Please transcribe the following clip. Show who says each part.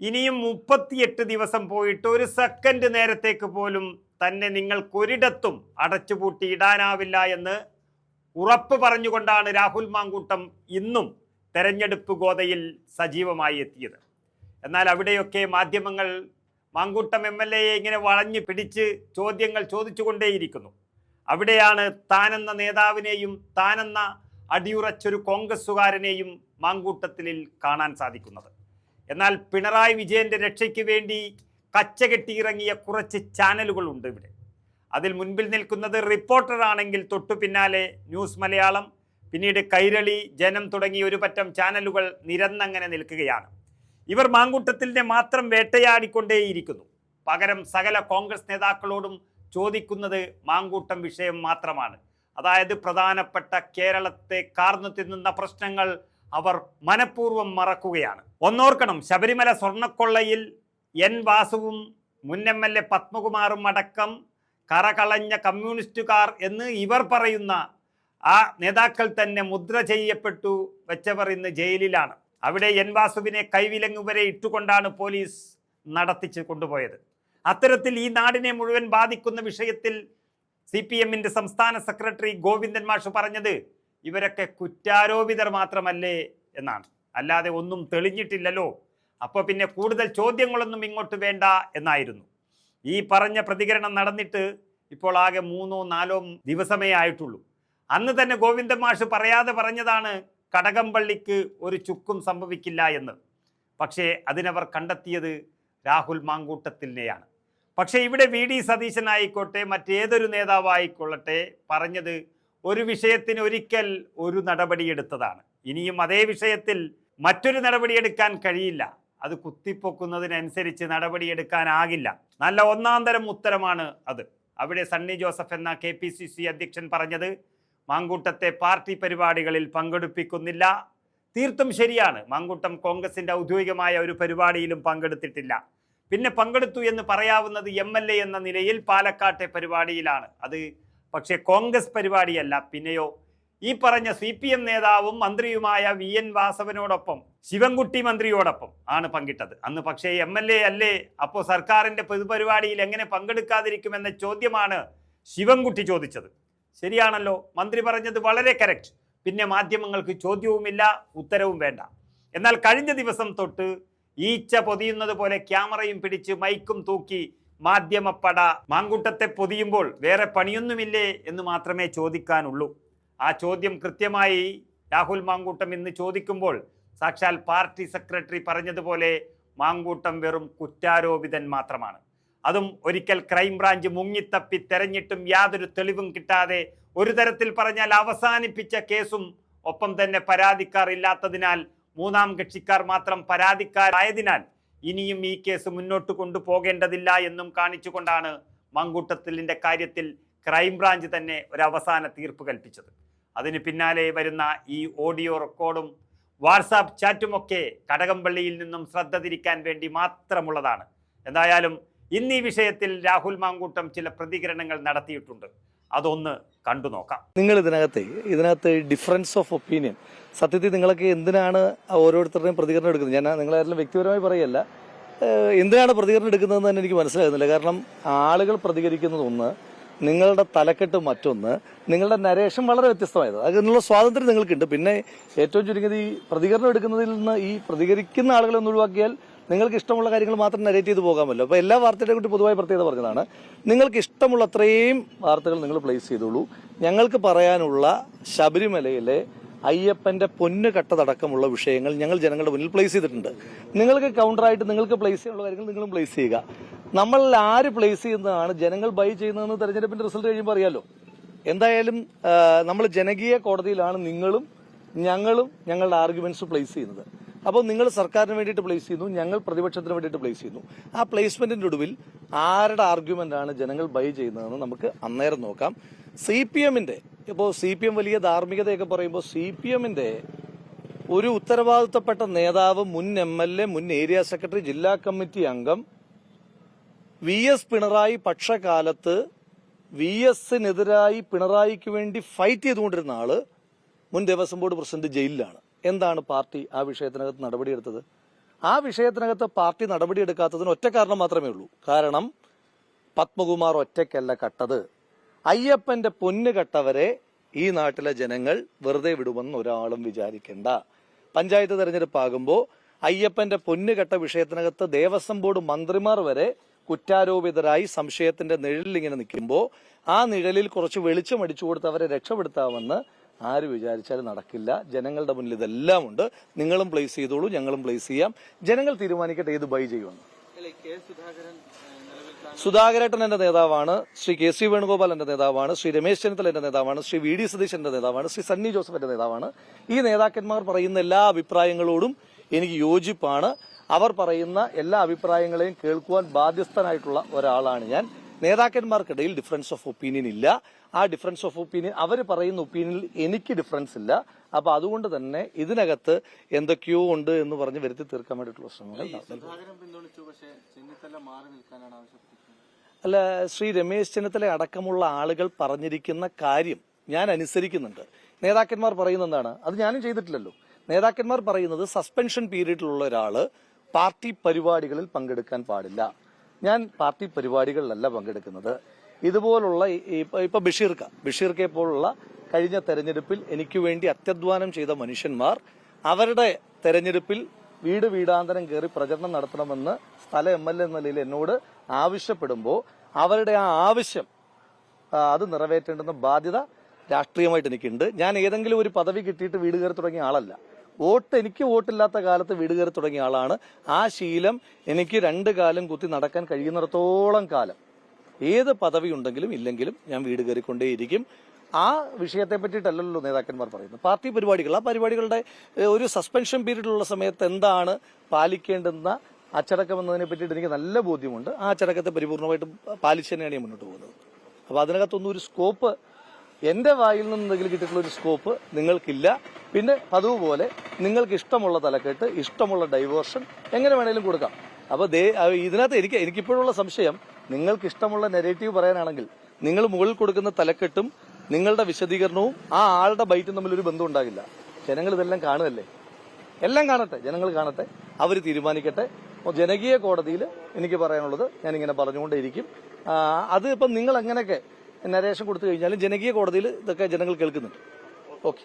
Speaker 1: ഇനിയും മുപ്പത്തിയെട്ട് ദിവസം പോയിട്ട് ഒരു സെക്കൻഡ് നേരത്തേക്ക് പോലും തന്നെ നിങ്ങൾക്കൊരിടത്തും അടച്ചുപൂട്ടി ഇടാനാവില്ല എന്ന് ഉറപ്പ് പറഞ്ഞുകൊണ്ടാണ് രാഹുൽ മാങ്കൂട്ടം ഇന്നും തെരഞ്ഞെടുപ്പ് ഗോതയിൽ സജീവമായി എത്തിയത്. എന്നാൽ അവിടെയൊക്കെ മാധ്യമങ്ങൾ മാങ്കൂട്ടം എം എൽ എയെ ഇങ്ങനെ വളഞ്ഞു പിടിച്ച് ചോദ്യങ്ങൾ ചോദിച്ചുകൊണ്ടേയിരിക്കുന്നു. അവിടെയാണ് താനെന്ന നേതാവിനെയും താനെന്ന അടിയുറച്ചൊരു കോൺഗ്രസ്സുകാരനെയും മാങ്കൂട്ടത്തിൽ കാണാൻ സാധിക്കുന്നത്. എന്നാൽ പിണറായി വിജയന്റെ രക്ഷയ്ക്ക് വേണ്ടി കച്ചകെട്ടിയിറങ്ങിയ കുറച്ച് ചാനലുകൾ ഉണ്ട് ഇവിടെ. അതിൽ മുൻപിൽ നിൽക്കുന്നത് റിപ്പോർട്ടർ ആണെങ്കിൽ തൊട്ടു പിന്നാലെ ന്യൂസ് മലയാളം പിന്നീട് കൈരളി ജനം തുടങ്ങി ഒരു പറ്റം ചാനലുകൾ നിരന്നങ്ങനെ നിൽക്കുകയാണ്. ഇവർ മാങ്കൂട്ടത്തിന്റെ മാത്രം വേട്ടയാടിക്കൊണ്ടേയിരിക്കുന്നു. പകരം സകല കോൺഗ്രസ് നേതാക്കളോടും ചോദിക്കുന്നത് മാങ്കൂട്ടം വിഷയം മാത്രമാണ്. അതായത് പ്രധാനപ്പെട്ട കേരളത്തെ കാർന്നു തിന്നുന്ന പ്രശ്നങ്ങൾ അവർ മനഃപൂർവം മറക്കുകയാണ്. ഒന്നോർക്കണം ശബരിമല സ്വർണക്കൊള്ളയിൽ എൻ വാസുവും മുൻ എം എൽ എ പത്മകുമാറും അടക്കം കറകളഞ്ഞ കമ്മ്യൂണിസ്റ്റുകാർ എന്ന് ഇവർ പറയുന്ന ആ നേതാക്കൾ തന്നെ മുദ്ര ചെയ്യപ്പെട്ടു വെച്ചവർ ഇന്ന് ജയിലിലാണ്. അവിടെ എൻ വാസുവിനെ കൈവിലങ്ങ് വരെ ഇട്ടുകൊണ്ടാണ് പോലീസ് നടത്തിച്ച് കൊണ്ടുപോയത്. അത്തരത്തിൽ ഈ നാടിനെ മുഴുവൻ ബാധിക്കുന്ന വിഷയത്തിൽ സി പി എമ്മിന്റെ സംസ്ഥാന സെക്രട്ടറി ഗോവിന്ദൻ മാഷ് പറഞ്ഞത് ഇവരൊക്കെ കുറ്റാരോപിതർ മാത്രമല്ലേ എന്നാണ്. അല്ലാതെ ഒന്നും തെളിഞ്ഞിട്ടില്ലല്ലോ. അപ്പോൾ പിന്നെ കൂടുതൽ ചോദ്യങ്ങളൊന്നും ഇങ്ങോട്ട് വേണ്ട എന്നായിരുന്നു. ഈ പറഞ്ഞ പ്രതികരണം നടന്നിട്ട് ഇപ്പോൾ ആകെ മൂന്നോ നാലോ ദിവസമേ ആയിട്ടുള്ളൂ. അന്ന് തന്നെ ഗോവിന്ദൻ മാഷ് പറയാതെ പറഞ്ഞതാണ് കടകംപള്ളിക്ക് ഒരു ചുക്കും സംഭവിക്കില്ല എന്ന്. പക്ഷേ അതിനവർ കണ്ടെത്തിയത് രാഹുൽ മാങ്കൂട്ടത്തിനെയാണ്. പക്ഷേ ഇവിടെ വി ഡി സതീശനായിക്കോട്ടെ മറ്റേതൊരു നേതാവായിക്കൊള്ളട്ടെ പറഞ്ഞത് ഒരു വിഷയത്തിന് ഒരിക്കൽ ഒരു നടപടി എടുത്തതാണ്. ഇനിയും അതേ വിഷയത്തിൽ മറ്റൊരു നടപടിയെടുക്കാൻ കഴിയില്ല. അത് കുത്തിപ്പൊക്കുന്നതിനനുസരിച്ച് നടപടിയെടുക്കാനാകില്ല നല്ല ഒന്നാം തരം ഉത്തരമാണ് അത്. അവിടെ സണ്ണി ജോസഫ് എന്ന കെ പി സി സി അധ്യക്ഷൻ പറഞ്ഞത് മാങ്കൂട്ടത്തെ പാർട്ടി പരിപാടികളിൽ പങ്കെടുപ്പിക്കുന്നില്ല. തീർത്തും ശരിയാണ്. മാങ്കൂട്ടം കോൺഗ്രസിന്റെ ഔദ്യോഗികമായ ഒരു പരിപാടിയിലും പങ്കെടുത്തിട്ടില്ല. പിന്നെ പങ്കെടുത്തു എന്ന് പറയാവുന്നത് എ എന്ന നിലയിൽ പാലക്കാട്ടെ പരിപാടിയിലാണ്. അത് പക്ഷേ കോൺഗ്രസ് പരിപാടിയല്ല പിന്നെയോ? ഈ പറഞ്ഞ സി പി എം നേതാവും മന്ത്രിയുമായ വി എൻ വാസവനോടൊപ്പം ശിവൻകുട്ടി മന്ത്രിയോടൊപ്പം ആണ് പങ്കിട്ടത്. അന്ന് പക്ഷേ എം എൽ എ അല്ലേ? അപ്പോൾ സർക്കാരിന്റെ പൊതുപരിപാടിയിൽ എങ്ങനെ പങ്കെടുക്കാതിരിക്കുമെന്ന ചോദ്യമാണ് ശിവൻകുട്ടി ചോദിച്ചത്. ശരിയാണല്ലോ മന്ത്രി പറഞ്ഞത് വളരെ കറക്റ്റ്. പിന്നെ മാധ്യമങ്ങൾക്ക് ചോദ്യവുമില്ല ഉത്തരവും വേണ്ട. എന്നാൽ കഴിഞ്ഞ ദിവസം തൊട്ട് ഈച്ച പൊതിയുന്നത് പോലെ ക്യാമറയും പിടിച്ച് മൈക്കും തൂക്കി മാധ്യമപ്പട മാങ്കൂട്ടത്തെ പൊതിയുമ്പോൾ വേറെ പണിയൊന്നുമില്ലേ എന്ന് മാത്രമേ ചോദിക്കാനുള്ളൂ. ആ ചോദ്യം കൃത്യമായി രാഹുൽ മാങ്കൂട്ടം ഇന്ന് ചോദിക്കുമ്പോൾ സാക്ഷാൽ പാർട്ടി സെക്രട്ടറി പറഞ്ഞതുപോലെ മാങ്കൂട്ടം വെറും കുറ്റാരോപിതൻ മാത്രമാണ്. അതും ഒരിക്കൽ ക്രൈംബ്രാഞ്ച് മുങ്ങിത്തപ്പി തെരഞ്ഞിട്ടും യാതൊരു തെളിവും കിട്ടാതെ ഒരു തരത്തിൽ പറഞ്ഞാൽ അവസാനിപ്പിച്ച കേസും ഒപ്പം തന്നെ പരാതിക്കാർ ഇല്ലാത്തതിനാൽ മൂന്നാം കക്ഷിക്കാർ മാത്രം പരാതിക്കാരായതിനാൽ ഇനിയും ഈ കേസ് മുന്നോട്ട് കൊണ്ടുപോകേണ്ടതില്ല എന്നും കാണിച്ചുകൊണ്ടാണ് മങ്കൂട്ടത്തിലിന്റെ കാര്യത്തിൽ ക്രൈംബ്രാഞ്ച് തന്നെ ഒരു അവസാന തീർപ്പ് കൽപ്പിച്ചത്. അതിന് പിന്നാലെ വരുന്ന ഈ ഓഡിയോ റെക്കോർഡും വാട്സാപ്പ് ചാറ്റുമൊക്കെ കടകംപള്ളിയിൽ നിന്നും ശ്രദ്ധ തിരിക്കാൻ വേണ്ടി മാത്രമുള്ളതാണ്. എന്തായാലും ഇന്ന് ഈ വിഷയത്തിൽ രാഹുൽ മാങ്കൂട്ടം ചില പ്രതികരണങ്ങൾ നടത്തിയിട്ടുണ്ട്. അതൊന്ന് കണ്ടു നോക്കാം.
Speaker 2: നിങ്ങൾ ഇതിനകത്ത് ഇതിനകത്ത് ഡിഫറൻസ് ഓഫ് ഒപ്പീനിയൻ സത്യത്തിൽ നിങ്ങളൊക്കെ എന്തിനാണ് ഓരോരുത്തരുടെയും പ്രതികരണം എടുക്കുന്നത്? ഞാൻ നിങ്ങളാരെങ്കിലും വ്യക്തിപരമായി പറയല്ല. എന്തിനാണ് പ്രതികരണം എടുക്കുന്നതെന്ന് തന്നെ എനിക്ക് മനസ്സിലാകുന്നില്ല. കാരണം ആളുകൾ പ്രതികരിക്കുന്നത് ഒന്ന് നിങ്ങളുടെ തലക്കെട്ട് മറ്റൊന്ന് നിങ്ങളുടെ നരേഷൻ വളരെ വ്യത്യസ്തമായത്. അതിനുള്ള സ്വാതന്ത്ര്യം നിങ്ങൾക്കുണ്ട്. പിന്നെ ഏറ്റവും ചുരുങ്ങിയത് ഈ പ്രതികരണം എടുക്കുന്നതിൽ നിന്ന് ഈ പ്രതികരിക്കുന്ന ആളുകളെ ഒന്ന് ഒഴിവാക്കിയാൽ നിങ്ങൾക്ക് ഇഷ്ടമുള്ള കാര്യങ്ങൾ മാത്രം നരേറ്റ് ചെയ്ത് പോകാമല്ലോ. അപ്പോൾ എല്ലാ വാർത്തയുടെ കൂടി പൊതുവായ പ്രത്യേകത പറഞ്ഞതാണ്. നിങ്ങൾക്ക് ഇഷ്ടമുള്ള അത്രയും വാർത്തകൾ നിങ്ങൾ പ്ലേസ് ചെയ്തോളൂ. ഞങ്ങൾക്ക് പറയാനുള്ള ശബരിമലയിലെ അയ്യപ്പന്റെ പൊന്ന് കട്ടതടക്കമുള്ള വിഷയങ്ങൾ ഞങ്ങൾ ജനങ്ങളുടെ മുന്നിൽ പ്ലേസ് ചെയ്തിട്ടുണ്ട്. നിങ്ങൾക്ക് കൗണ്ടറായിട്ട് നിങ്ങൾക്ക് പ്ലേസ് ചെയ്യാനുള്ള കാര്യങ്ങൾ നിങ്ങളും പ്ലേസ് ചെയ്യുക. നമ്മൾ ആര് പ്ലേസ് ചെയ്യുന്നതാണ് ജനങ്ങൾ ബൈ ചെയ്യുന്നതെന്ന് തെരഞ്ഞെടുപ്പിന്റെ റിസൾട്ട് കഴിയുമ്പോൾ അറിയാലോ. എന്തായാലും നമ്മൾ ജനകീയ കോടതിയിലാണ് നിങ്ങളും ഞങ്ങളും ഞങ്ങളുടെ ആർഗ്യുമെന്റ്സ് പ്ലേസ് ചെയ്യുന്നത്. അപ്പോൾ നിങ്ങൾ സർക്കാരിന് വേണ്ടിയിട്ട് പ്ലേസ് ചെയ്യുന്നു ഞങ്ങൾ പ്രതിപക്ഷത്തിന് വേണ്ടിയിട്ട് പ്ലേസ് ചെയ്യുന്നു. ആ പ്ലേസ്മെന്റിന്റെ ഒടുവിൽ ആരുടെ ആർഗ്യുമെന്റ് ആണ് ജനങ്ങൾ ബൈ ചെയ്യുന്നതെന്ന് നമുക്ക് അന്നേരം നോക്കാം. സി പി എമ്മിന്റെ ഇപ്പോൾ സി പി എം വലിയ ധാർമ്മികതയൊക്കെ പറയുമ്പോൾ സി പി എമ്മിന്റെ ഒരു ഉത്തരവാദിത്തപ്പെട്ട നേതാവ് മുൻ എം എൽ എ മുൻ ഏരിയ സെക്രട്ടറി ജില്ലാ കമ്മിറ്റി അംഗം വി എസ് പിണറായി പക്ഷകാലത്ത് വി എസിനെതിരായി പിണറായിക്ക് വേണ്ടി ഫൈറ്റ് ചെയ്തുകൊണ്ടിരുന്ന ആൾ മുൻ ദേവസ്വം ബോർഡ് പ്രസിഡന്റ് ജയിലിലാണ്. എന്താണ് പാർട്ടി ആ വിഷയത്തിനകത്ത് നടപടിയെടുത്തത്? ആ വിഷയത്തിനകത്ത് പാർട്ടി നടപടിയെടുക്കാത്തതിന് ഒറ്റ കാരണം മാത്രമേ ഉള്ളൂ. കാരണം പത്മകുമാർ ഒറ്റയ്ക്കല്ല കട്ടത്. അയ്യപ്പന്റെ പൊന്ന് കട്ടവരെ ഈ നാട്ടിലെ ജനങ്ങൾ വെറുതെ വിടുമെന്ന് ഒരാളും വിചാരിക്കണ്ട. പഞ്ചായത്ത് തെരഞ്ഞെടുപ്പാകുമ്പോൾ അയ്യപ്പന്റെ പൊന്ന് കെട്ട വിഷയത്തിനകത്ത് ദേവസ്വം ബോർഡ് മന്ത്രിമാർ വരെ കുറ്റാരോപിതരായി സംശയത്തിന്റെ നിഴലിൽ ഇങ്ങനെ നിൽക്കുമ്പോൾ ആ നിഴലിൽ കുറച്ച് വെളിച്ചം അടിച്ചു കൊടുത്ത് അവരെ രക്ഷപ്പെടുത്താമെന്ന് ആര് വിചാരിച്ചാലും നടക്കില്ല. ജനങ്ങളുടെ മുന്നിൽ ഇതെല്ലാം ഉണ്ട്. നിങ്ങളും പ്ലേസ് ചെയ്തോളൂ ഞങ്ങളും പ്ലേസ് ചെയ്യാം. ജനങ്ങൾ തീരുമാനിക്കട്ടെ ഏത് ബൈ ചെയ്യുമെന്ന്. സുധാകരേട്ടൻ എന്റെ നേതാവാണ് ശ്രീ കെ സി വേണുഗോപാൽ എന്റെ നേതാവാണ് ശ്രീ രമേശ് ചെന്നിത്തല എന്റെ നേതാവാണ് ശ്രീ വി ഡി സതീശ് എന്റെ നേതാവാണ് ശ്രീ സണ്ണി ജോസഫ് എന്റെ നേതാവാണ്. ഈ നേതാക്കന്മാർ പറയുന്ന എല്ലാ അഭിപ്രായങ്ങളോടും എനിക്ക് യോജിപ്പാണ്. അവർ പറയുന്ന എല്ലാ അഭിപ്രായങ്ങളെയും കേൾക്കുവാൻ ബാധ്യസ്ഥനായിട്ടുള്ള ഒരാളാണ് ഞാൻ. നേതാക്കന്മാർക്കിടയിൽ ഡിഫറൻസ് ഓഫ് ഒപ്പീനിയൻ ഇല്ല. ആ ഡിഫറൻസ് ഓഫ് ഒപ്പീനിയൻ അവർ പറയുന്ന ഒപ്പീനിയനിൽ എനിക്ക് ഡിഫറൻസ് ഇല്ല. അപ്പൊ അതുകൊണ്ട് തന്നെ ഇതിനകത്ത് എന്തൊക്കെയോ ഉണ്ട് എന്ന് പറഞ്ഞ് വരുത്തി തീർക്കാൻ വേണ്ടിയിട്ടുള്ള ശ്രമങ്ങൾ അല്ല ശ്രീ രമേശ് ചെന്നിത്തല അടക്കമുള്ള ആളുകൾ പറഞ്ഞിരിക്കുന്ന കാര്യം ഞാൻ അനുസരിക്കുന്നുണ്ട്. നേതാക്കന്മാർ പറയുന്ന എന്താണ്? അത് ഞാനും ചെയ്തിട്ടില്ലല്ലോ. നേതാക്കന്മാർ പറയുന്നത് സസ്പെൻഷൻ പീരീഡിലുള്ള ഒരാൾ പാർട്ടി പരിപാടികളിൽ പങ്കെടുക്കാൻ പാടില്ല. ഞാൻ പാർട്ടി പരിപാടികളിലല്ല പങ്കെടുക്കുന്നത്. ഇതുപോലുള്ള ഇപ്പൊ- ബഷീർക്ക. ബഷീർക്കെ പോലുള്ള കഴിഞ്ഞ തെരഞ്ഞെടുപ്പിൽ എനിക്ക് വേണ്ടി അത്യധ്വാനം ചെയ്ത മനുഷ്യന്മാർ അവരുടെ തെരഞ്ഞെടുപ്പിൽ വീട് വീടാന്തരം കയറി പ്രചരണം നടത്തണമെന്ന് സ്ഥല എം എൽ എ നിലയിൽ എന്നോട് ആവശ്യപ്പെടുമ്പോൾ അവരുടെ ആ ആവശ്യം അത് നിറവേറ്റേണ്ടുന്ന ബാധ്യത രാഷ്ട്രീയമായിട്ട് എനിക്കുണ്ട്. ഞാൻ ഏതെങ്കിലും ഒരു പദവി കിട്ടിയിട്ട് വീട് കയറി തുടങ്ങിയ ആളല്ല. വോട്ട് എനിക്ക് വോട്ടില്ലാത്ത കാലത്ത് വീട് കയറി തുടങ്ങിയ ആളാണ്. ആ ശീലം എനിക്ക് രണ്ട് കാലം കുത്തി നടക്കാൻ കഴിയുന്നിടത്തോളം കാലം. ഏത് പദവി ഉണ്ടെങ്കിലും ഇല്ലെങ്കിലും ഞാൻ വീട് കയറിക്കൊണ്ടേയിരിക്കും. ആ വിഷയത്തെ പറ്റിയിട്ടല്ലല്ലോ നേതാക്കന്മാർ പറയുന്നത്. പാർട്ടി പരിപാടികൾ. ആ പരിപാടികളുടെ ഒരു സസ്പെൻഷൻ പീരീഡിലുള്ള സമയത്ത് എന്താണ് പാലിക്കേണ്ടുന്ന അച്ചടക്കം എന്നതിനെ പറ്റിയിട്ട് എനിക്ക് നല്ല ബോധ്യമുണ്ട്. ആ അച്ചടക്കത്തെ പരിപൂർണമായിട്ട് പാലിച്ചു തന്നെയാണ് ഞാൻ മുന്നോട്ട് പോകുന്നത്. അപ്പോൾ അതിനകത്തൊന്നും ഒരു സ്കോപ്പ് എന്റെ വായിൽ നിന്ന് എന്തെങ്കിലും കിട്ടിയിട്ടുള്ള ഒരു സ്കോപ്പ് നിങ്ങൾക്കില്ല. പിന്നെ പതിവ് നിങ്ങൾക്ക് ഇഷ്ടമുള്ള തലക്കെട്ട് ഇഷ്ടമുള്ള ഡൈവേർഷൻ എങ്ങനെ വേണേലും കൊടുക്കാം. അപ്പോൾ ദേ ഇതിനകത്ത് എനിക്ക് എനിക്കിപ്പോഴുള്ള സംശയം നിങ്ങൾക്ക് ഇഷ്ടമുള്ള നെഗറ്റീവ് പറയാനാണെങ്കിൽ നിങ്ങൾ മുകളിൽ കൊടുക്കുന്ന തലക്കെട്ടും നിങ്ങളുടെ വിശദീകരണവും ആ ആളുടെ ബൈറ്റും തമ്മിൽ ഒരു ബന്ധം ഉണ്ടാകില്ല. ജനങ്ങൾ ഇതെല്ലാം കാണുമല്ലേ എല്ലാം കാണട്ടെ ജനങ്ങൾ കാണട്ടെ അവർ തീരുമാനിക്കട്ടെ. ജനകീയ കോടതിയിൽ എനിക്ക് പറയാനുള്ളത് ഞാനിങ്ങനെ പറഞ്ഞുകൊണ്ടേയിരിക്കും. അത് ഇപ്പം നിങ്ങൾ എങ്ങനെയൊക്കെ നരേഷൻ കൊടുത്തു കഴിഞ്ഞാലും ജനകീയ കോടതിയിൽ ഇതൊക്കെ ജനങ്ങൾ കേൾക്കുന്നുണ്ട്.